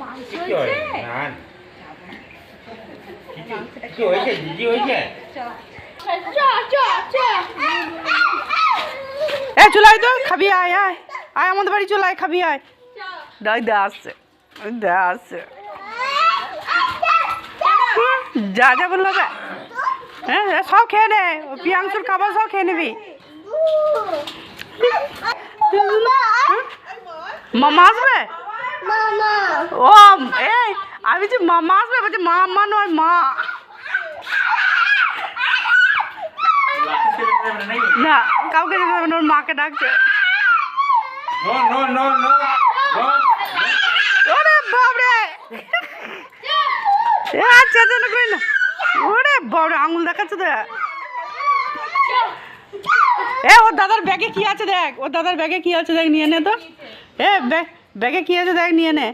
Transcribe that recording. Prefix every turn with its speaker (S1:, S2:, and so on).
S1: মাংস
S2: হয়েছে না কি হয়েছে? দিদি হয়েছে?
S3: এ চলে আয় তো খাবি আয় আয়। আয় আমাদের বাড়ি চলে আয় খাবি আয়। দাই দা আসছে। ওই দা আসছে। যা যা বলল যা। হ্যাঁ সব খেয়ে নে। পিয়াংশুর খাবার সব খেয়ে নিবি। মামা আসবে? ও এই আমি যে মামা আসবে বলছি মা মা নয় মা। না কাউকে যেতে হবে না ওর মাকে ডাকছে। ওরে বাবরে আচ্ছা যেন করি না। ওরে বাবরে আঙুল দেখাচ্ছে তো। এ ওর দাদার ব্যাগে কি আছে দেখ ওর দাদার ব্যাগে কি আছে দেখ নিয়ে নে তো। এ ব্যাগে কি আছে দেখ নিয়ে নে।